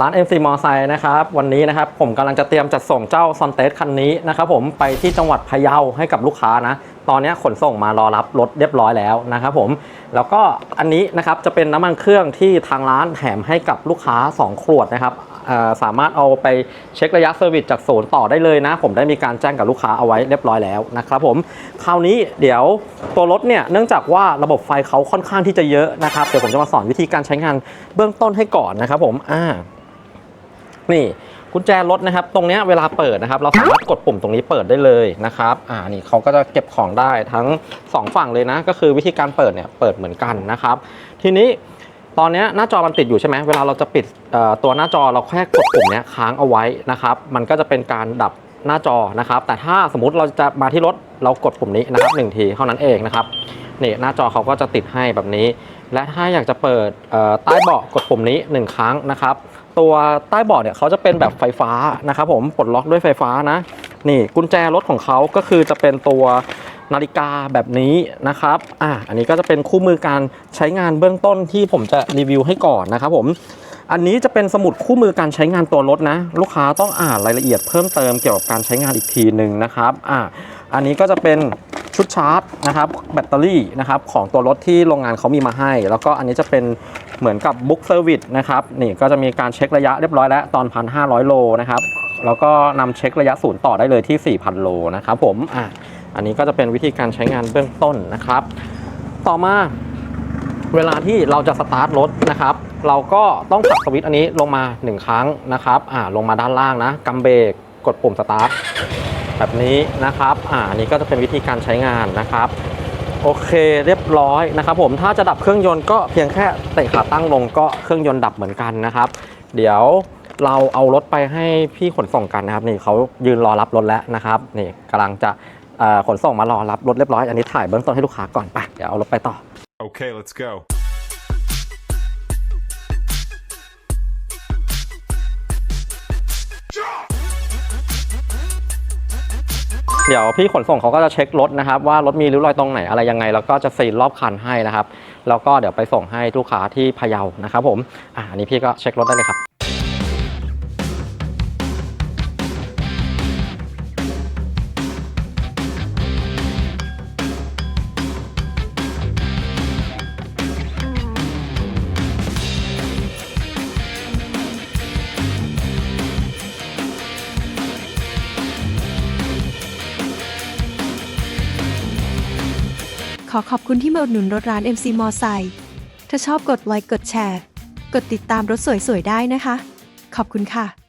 ร้าน MC มอไซค์นะครับวันนี้นะครับผมกำลังจะเตรียมจัดส่งเจ้าซอนเตสคันนี้นะครับผมไปที่จังหวัดพะเยาให้กับลูกค้านะ ตอนนี้ขนส่งมารอรับรถเรียบร้อยแล้วนะครับผมแล้วก็อันนี้นะครับจะเป็นน้ำมันเครื่องที่ทางร้านแถมให้กับลูกค้า 2 ขวดนะครับสามารถเอาไปเช็คระยะเซอร์วิสจากศูนย์ต่อได้เลยนะ ผมได้มีการแจ้งกับลูกค้าเอาไว้เรียบร้อยแล้วนะครับผมคราวนี้เดี๋ยวตัวรถเนี่ยเนื่องจากว่าระบบไฟเขาค่อนข้างที่จะเยอะนะครับเดี๋ยวผมจะมาสอนวิธีการใช้งานเบื้องต้นให้ก่อนนะครับผมอ่า นี่กุญแจรถนะครับ ตรงนี้เวลาเปิดนะครับ เราสามารถกดปุ่มตรงนี้เปิดได้เลยนะครับ อ่านี่เขาก็จะเก็บของได้ทั้งสองฝั่งเลยนะ ก็คือวิธีการเปิดเนี่ยเปิดเหมือนกันนะครับ ทีนี้ตอนนี้หน้าจอมันติดอยู่ใช่ไหมเวลาเราจะปิดตัวหน้าจอเราแค่กดปุ่มนี้ค้างเอาไว้นะครับ มันก็จะเป็นการดับ หน้าจอนะครับ แต่ถ้าสมมติเราจะมาที่รถเรากดปุ่มนี้นะครับหนึ่งทีเท่านั้นเองนะครับนี่หน้าจอเขาก็จะติดให้แบบนี้ และถ้าอยากจะเปิดใต้เบาะกดปุ่มนี้หนึ่งครั้งนะครับ ตัวใต้เบาะเนี่ยเขาจะเป็นแบบไฟฟ้านะครับ ผมปลดล็อกด้วยไฟฟ้านะ นี่กุญแจรถของเขาก็คือจะเป็นตัวนาฬิกาแบบนี้นะครับ อะ อันนี้ก็จะเป็นคู่มือการใช้งานเบื้องต้นที่ผมจะรีวิวให้ก่อนนะครับผม อันนี้จะเป็นสมุดคู่มือการใช้งานตัวรถนะ ลูกค้าต้องอ่านรายละเอียดเพิ่มเติมเกี่ยวกับการใช้งานอีกทีหนึ่งนะครับอะอันนี้ก็จะเป็นชุดชาร์จนะครับแบตเตอรี่นะครับของตัวรถที่โรงงานเขามีมาให้ แล้วก็อันนี้จะเป็นเหมือนกับบุ๊กเซอร์วิสนะครับนี่ก็จะมีการเช็คระยะเรียบร้อยแล้วตอน 1,500 โลนะครับแล้วก็นำเช็คระยะศูนย์ต่อได้เลยที่ 4,000 โลนะครับผมอะอันนี้ก็จะเป็นวิธีการใช้งานเบื้องต้นนะครับ ต่อมา เวลาที่เราจะสตาร์ทรถนะครับ เราก็ต้องผลักสวิตช์อันนี้ลงมา 1 ครั้งนะครับอ่าลงมาด้านล่างนะกำเบรกกดปุ่มสตาร์ทแบบนี้นะครับอ่านี้ก็จะเป็นวิธีการใช้งานนะครับ โอเคเรียบร้อยนะครับ ผมถ้าจะดับเครื่องยนต์ก็เพียงแค่เตะขาตั้งลงก็เครื่องยนต์ดับเหมือนกันนะครับ เดี๋ยวเราเอารถไปให้พี่ขนส่งกันนะครับ นี่เขายืนรอรับรถแล้วนะครับ นี่กำลังจะขนส่งมารอรับรถเรียบร้อยอันนี้ถ่ายเบื้องต้นให้ลูกค้าก่อนไปเดี๋ยวเอารถไปต่อ Okay, let's go. เดี๋ยวพี่ขนส่งเขาก็จะเช็ครถนะครับ ว่ารถมีริ้วรอยตรงไหนอะไรยังไง แล้วก็จะซีนรอบคันให้นะครับ แล้วก็เดี๋ยวไปส่งให้ลูกค้าที่พะเยานะครับผมอ่าอันนี้พี่ก็เช็ครถได้เลยครับ ขอขอบคุณที่มาอุดหนุนรถร้าน MC มอไซค์ถ้าชอบกดไลค์กดแชร์ กดติดตามรถสวยๆได้นะคะ ขอบคุณค่ะ